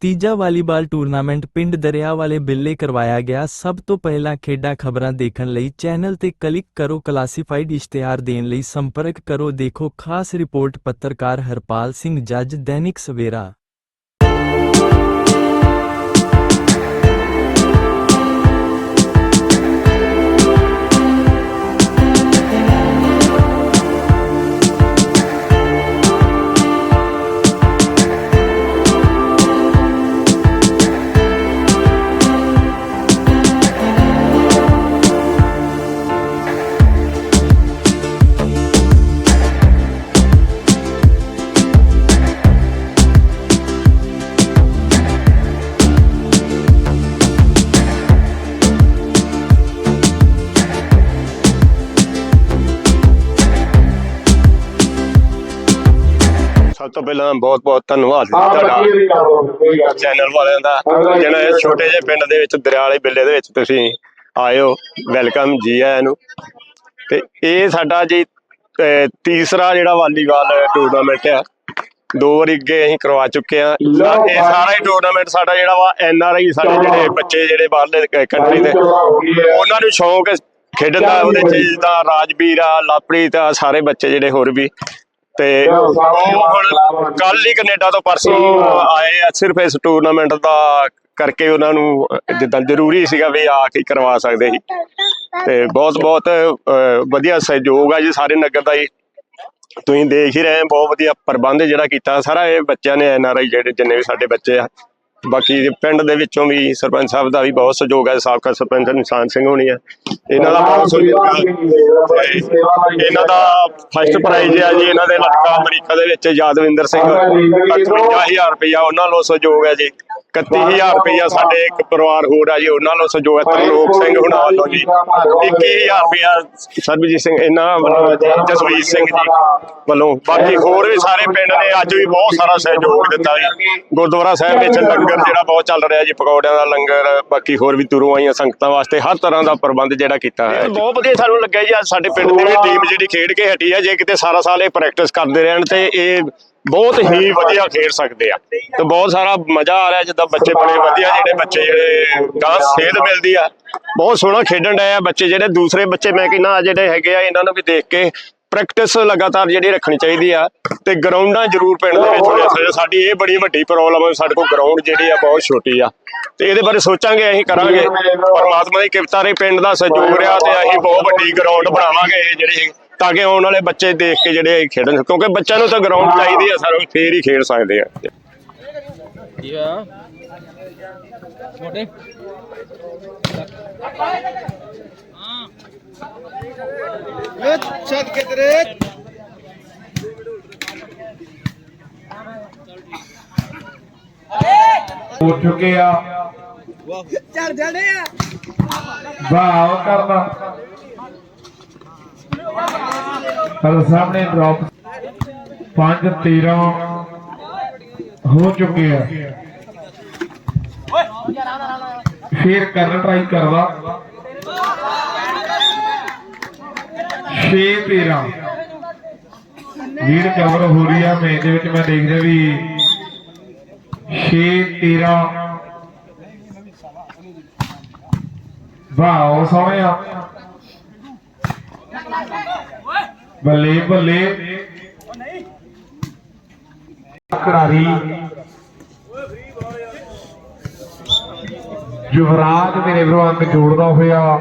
ਤੀਜਾ volleyball tournament ਪਿੰਡ ਦਰਿਆ ਵਾਲੇ ਬਿੱਲੇ ਕਰਵਾਇਆ ਗਿਆ। ਸਭ ਤੋਂ ਪਹਿਲਾਂ ਖੇਡਾਂ ਖਬਰਾਂ ਦੇਖਣ ਲਈ ਚੈਨਲ ਤੇ ਕਲਿੱਕ ਕਰੋ, ਕਲਾਸੀਫਾਈਡ ਇਸ਼ਤਿਹਾਰ ਦੇਣ ਲਈ ਸੰਪਰਕ ਕਰੋ। ਦੇਖੋ ਖਾਸ ਰਿਪੋਰਟ ਪੱਤਰਕਾਰ ਹਰਪਾਲ ਸਿੰਘ, ਜੱਜ ਦੈਨਿਕ ਸਵੇਰਾ। ਸਭ ਤੋਂ ਪਹਿਲਾਂ ਬਹੁਤ ਬਹੁਤ ਧੰਨਵਾਦ ਤੁਹਾਡਾ। ਚੈਨਲ ਵਾਲਿਆਂ ਦਾ। ਜਿਹਨਾਂ ਇਹ ਛੋਟੇ ਜਿਹੇ ਪਿੰਡ ਦੇ ਵਿੱਚ ਦਰਿਆ ਵਾਲੇ ਬਿੱਲੇ ਦੇ ਵਿੱਚ ਤੁਸੀਂ ਹੋ ਵੈਲਕਮ ਜੀ ਆਇਆਂ ਨੂੰ। ਤੇ ਇਹ ਸਾਡਾ ਜੀ ਤੀਸਰਾ ਜਿਹੜਾ ਵਾਲੀਬਾਲ ਟੂਰਨਾਮੈਂਟ ਆ। ਦੋ ਵਾਰੀ ਅੱਗੇ ਅਸੀਂ ਕਰਵਾ ਚੁੱਕੇ ਆ ਇਹ ਸਾਰਾ ਹੀ ਟੂਰਨਾਮੈਂਟ ਸਾਡਾ ਜਿਹੜਾ ਵਾ ਐਨ ਆਰ ਆਈ ਸਾਡੇ ਜਿਹੜੇ ਬੱਚੇ ਜਿਹੜੇ ਬਾਹਰਲੇ ਕੰਟਰੀ ਦੇ। ਉਹਨਾਂ ਨੂੰ ਸ਼ੌਂਕ ਖੇਡਣ ਦਾ ਉਹਦੇ ਚ ਜਿੱਦਾਂ ਰਾਜਵੀਰ ਆ ਲਾਪ੍ਰੀਤ ਆ ਸਾਰੇ ਬੱਚੇ ਜਿਹੜੇ ਹੋਰ ਵੀ। ਤੇ ਉਹ ਹੁਣ ਕੱਲ ਹੀ ਕੈਨੇਡਾ ਤੋਂ ਪਰਸੋਂ ਆਏ ਆ ਸਿਰਫ ਇਸ ਟੂਰਨਾਮੈਂਟ ਦਾ ਕਰਕੇ ਉਹਨਾਂ ਨੂੰ ਜਿੱਦਾਂ ਜ਼ਰੂਰੀ ਸੀਗਾ ਵੀ ਆ ਕੇ ਕਰਵਾ ਸਕਦੇ ਸੀ। ਤੇ ਬਹੁਤ ਬਹੁਤ ਵਧੀਆ ਸਹਿਯੋਗ ਆ ਜੀ ਸਾਰੇ ਨਗਰ ਦਾ ਜੀ। ਤੁਸੀਂ ਦੇਖ ਹੀ ਰਹੇ ਹੋ ਬਹੁਤ ਵਧੀਆ ਪ੍ਰਬੰਧ ਜਿਹੜਾ ਕੀਤਾ ਸਾਰਾ ਇਹ ਬੱਚਿਆਂ ਨੇ ਐਨ ਆਰ ਆਈ ਜਿਹੜੇ ਜਿੰਨੇ ਵੀ ਸਾਡੇ ਬੱਚੇ ਆ ਬਾਕੀ ਪਿੰਡ ਦੇ ਵਿੱਚੋਂ ਵੀ ਸਰਪੰਚ ਸਾਹਿਬ ਦਾ ਵੀ ਬਹੁਤ ਸਹਿਯੋਗ ਹੈ, ਸਾਬਕਾ ਸਰਪੰਚ ਨਿਸ਼ਾਨ ਸਿੰਘ ਹੋਣੀ ਹੈ। ਇਹਨਾਂ ਦਾ ਬਹੁਤ ਸਹਿਯੋਗ ਹੈ। ਇਹਨਾਂ ਦਾ ਫਸਟ ਪ੍ਰਾਈਜ਼ ਹੈ ਜੀ, ਇਹਨਾਂ ਦੇ ਲੜਕਾ ਅਮਰੀਕਾ ਦੇ ਵਿੱਚ ਯਾਦਵਿੰਦਰ ਸਿੰਘ। 58000 ਰੁਪਇਆ ਉਹਨਾਂ ਨੂੰ ਸਹਿਯੋਗ ਹੈ ਜੀ। 31000 ਰੁਪਇਆ ਸਾਡੇ ਇੱਕ ਪਰਿਵਾਰ ਹੋਰ ਹੈ ਜੀ ਉਹਨਾਂ ਵੱਲੋਂ ਸਹਿਯੋਗ ਤਰਲੋਕ ਸਿੰਘ ਹੁਣਾਂ ਵੱਲੋਂ ਜੀ। 21000 ਰੁਪਇਆ ਸਰਬਜੀਤ ਸਿੰਘ ਇਹਨਾਂ ਵੱਲੋਂ ਜੀ, ਜਸਵੀਰ ਸਿੰਘ ਜੀ ਵੱਲੋਂ। ਬਾਕੀ ਹੋਰ ਵੀ ਸਾਰੇ ਪਿੰਡ ਨੇ ਅੱਜ ਵੀ ਬਹੁਤ ਸਾਰਾ ਸਹਿਯੋਗ ਦਿੱਤਾ ਜੀ। ਗੁਰਦੁਆਰਾ ਸਾਹਿਬ ਵਿੱਚ ਲੰਗਰ ਜਿਹੜਾ ਬਹੁਤ ਚੱਲ ਰਿਹਾ ਜੀ ਪਕੌੜਿਆਂ ਦਾ ਲੰਗਰ ਬਾਕੀ ਹੋਰ ਵੀ ਦੂਰੋਂ ਆਈਆਂ ਸੰਗਤਾਂ ਵਾਸਤੇ ਹਰ ਤਰ੍ਹਾਂ ਦਾ ਪ੍ਰਬੰਧ ਜਿਹੜਾ ਕੀਤਾ ਹੈ ਬਹੁਤ ਵਧੀਆ ਸਾਨੂੰ ਲੱਗਿਆ ਜੀ ਅੱਜ ਸਾਡੇ ਪਿੰਡ ਦੀ ਵੀ ਟੀਮ ਜਿਹੜੀ ਖੇਡ ਕੇ ਹਟੀ ਹੈ ਜੇ ਕਿਤੇ ਸਾਰਾ ਸਾਲ ਇਹ ਪ੍ਰੈਕਟਿਸ ਕਰਦੇ ਰਹਿਣ ਤੇ ਇਹ ਬਹੁਤ ਹੀ ਵਧੀਆ ਖੇਡ ਸਕਦੇ ਆ। ਤੇ ਬਹੁਤ ਸਾਰਾ ਮਜ਼ਾ ਆ ਰਿਹਾ ਜਿੱਦਾਂ ਬੱਚੇ ਬੜੇ ਵਧੀਆ ਜਿਹੜੇ ਬੱਚੇ ਜਿਹੜੇ ਗਾਂ ਸੇਧ ਮਿਲਦੀ ਆ। ਬਹੁਤ ਸੋਹਣਾ ਖੇਡਣ ਡਏ ਆ ਬੱਚੇ ਜਿਹੜੇ। ਦੂਸਰੇ ਬੱਚੇ ਮੈਂ ਕਹਿੰਦਾ ਜਿਹੜੇ ਹੈਗੇ ਆ, ਇਹਨਾਂ ਨੂੰ ਵੀ ਦੇਖ ਕੇ ਪ੍ਰੈਕਟਿਸ ਲਗਾਤਾਰ ਜਿਹੜੀ ਰੱਖਣੀ ਚਾਹੀਦੀ ਆ। ਤੇ ਗਰਾਊਂਡਾਂ ਜ਼ਰੂਰ ਪਿੰਡ ਦੇ ਵਿੱਚ ਹੋਣੀਆਂ ਚਾਹੀਦੀਆਂ ਸਾਡੀ ਇਹ ਬੜੀ ਵੱਡੀ ਪ੍ਰੋਬਲਮ ਹੈ ਸਾਡੇ ਕੋਲ ਗਰਾਊਂਡ ਜਿਹੜੀ ਆ ਬਹੁਤ ਛੋਟੀ ਆ। ਤੇ ਇਹਦੇ ਬਾਰੇ ਸੋਚਾਂਗੇ, ਅਸੀਂ ਕਰਾਂਗੇ। ਪਰਮਾਤਮਾ ਦੀ ਕਿਰਪਾ ਰੇ ਪਿੰਡ ਦਾ ਸਹਿਯੋਗ ਰਿਹਾ ਤੇ ਅਸੀਂ ਬਹੁਤ ਵੱਡੀ ਗਰਾਊਂਡ ਬਣਾਵਾਂਗੇ। ਇਹ ਜਿਹੜੀ ਤਾਂ ਕਿ ਆਉਣ ਵਾਲੇ ਬੱਚੇ ਦੇਖ ਕੇ ਜਿਹੜੇ ਖੇਡਣ ਕਿਉਂਕਿ ਬੱਚਿਆਂ ਨੂੰ ਤਾਂ ਗਰਾਊਂਡ ਚਾਹੀਦੀ ਆ ਸਾਰੇ ਫੇਰ ਹੀ ਖੇਡ ਸਕਦੇ ਆ। ਕੀ ਹੋਇਆ ਛੋਟੇ। ਹਾਂ ਛੱਡ ਕੇ ਤੇਰੇ। ਹੋ ਚੁੱਕੇ ਆ। ਚੜ ਜਾਣੇ ਆ। ਵਾਹ ਕਰਨਾ। ਪਰ ਸਾਹਮਣੇ ਡ੍ਰੌਪ 5 13 ਹੋ ਚੁੱਕੇ ਆ। ਫਿਰ ਕਰਨ ਟਰਾਈ ਕਰਵਾ। 6 13 ਲੀਡ ਕਵਰ ਹੋ ਰਹੀ ਆ ਮੈਚ ਦੇ ਵਿੱਚ ਮੈਂ ਦੇਖ ਰਿਹਾ ਵੀ 6 13 ਵਾਹ ਸੋਹਣਿਆ ਬੱਲੇ ਬੱਲੇ। ਖਿਡਾਰੀ ਯੁਵਰਾਜ ਮੇਰੇ ਵਿਰਵਾਨ ਜੋੜਦਾ ਹੋਇਆ।